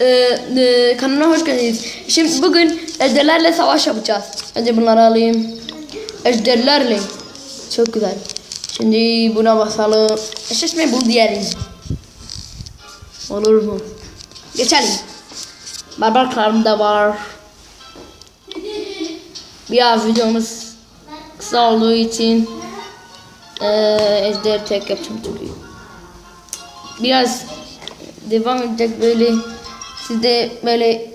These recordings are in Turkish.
Ee, e, kanalına hoş geldiniz. Şimdi bugün ejderlerle savaş yapacağız. Önce bunları alayım. Ejderlerle. Çok güzel. Şimdi buna basalım. Eşleşme bul diyelim. Olur mu? Geçelim. Barbar karım da var. Biraz videomuz kısa olduğu için eee ejder tek yapacağım çünkü. Biraz devam edecek böyle siz de böyle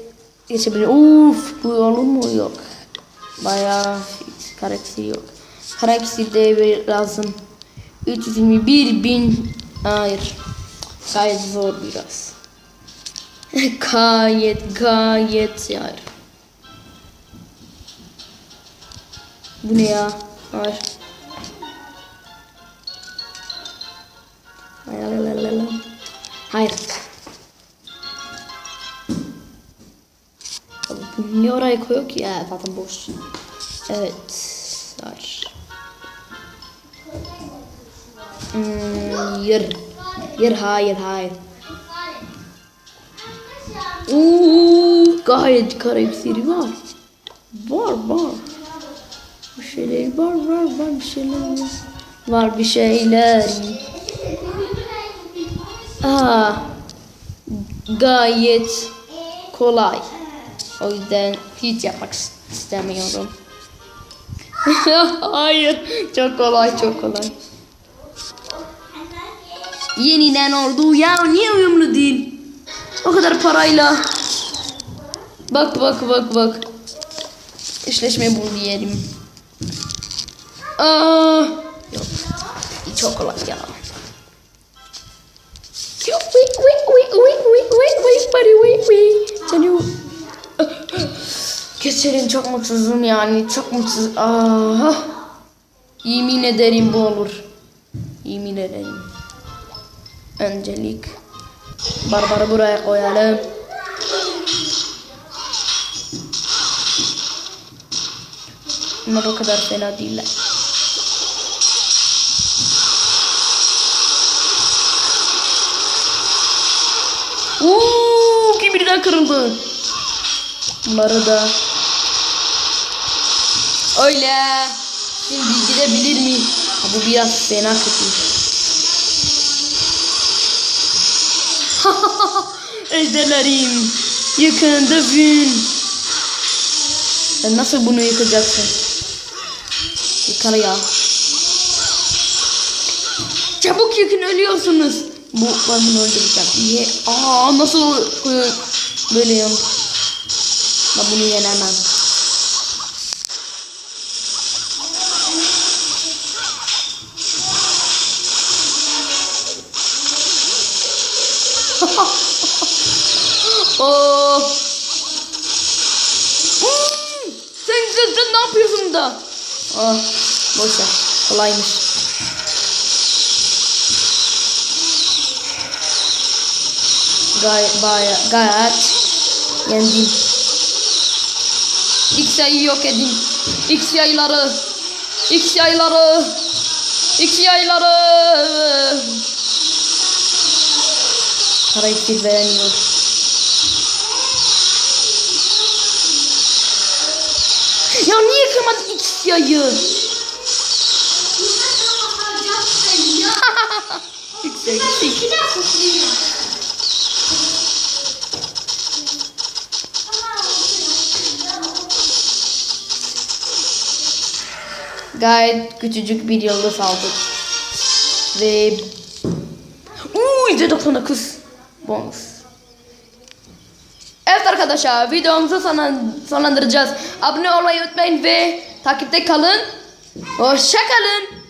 geçebilir. Uf bu olur mu yok. Bayağı hiç karakter yok. Karakter de lazım. 321 bin. Hayır. Gayet zor biraz. gayet gayet hayır. Bu ne ya? Hayır. Hayır. hayır, Oraya koyuyor ki ya? Zaten boş. Evet. Hayır. Hmm. Yer hayır hayır. Uuu gayet karakteri var. Var var. Bir şeyler var var var bir şeyler var. Var bir şeyler. Aa, gayet kolay. O yüzden hiç yapmak istemiyorum. Hayır, çok kolay, çok kolay. Yeniden oldu. Ya niye uyumlu değil? O kadar parayla. Bak bak bak bak. İşleşme bul diyelim. Aa, yok. Çok kolay ya. Wait, wait, wait, wait, wait, wait, wait, buddy, wait, wait. Can you... Keserim çok mutsuzum yani, çok mutsuz. Aha. Yemin ederim bu olur. Yemin ederim. Öncelik. Barbarı buraya koyalım. Bunlar o kadar fena değiller. Uuu ki birden kırıldı. Bunları da. Öyle. Şimdi gidebilir mi? Ha, bu biraz fena kötü. Ejderlerim. Yıkındı gün. Sen nasıl bunu yıkacaksın? Yıkar ya. Çabuk yıkın ölüyorsunuz. Bu ben bunu öldüreceğim. Niye? Aa nasıl böyle yan? Ben bunu yenemem. Oo. Hmm, Sen, sen, sen ne yapıyorsun da? Ah, boş ver. Kolaymış. Gayet baya gayet yendim. X yayı yok edin. X yayları. X yayları. X yayları. Karakter veremiyor. Ya niye kırmadın X yayı? X yayı. X. Gayet küçücük bir yıldız aldık. Ve... Uuu %99 bonus. Evet arkadaşlar videomuzu sonlandıracağız. Abone olmayı unutmayın ve takipte kalın. Hoşça kalın.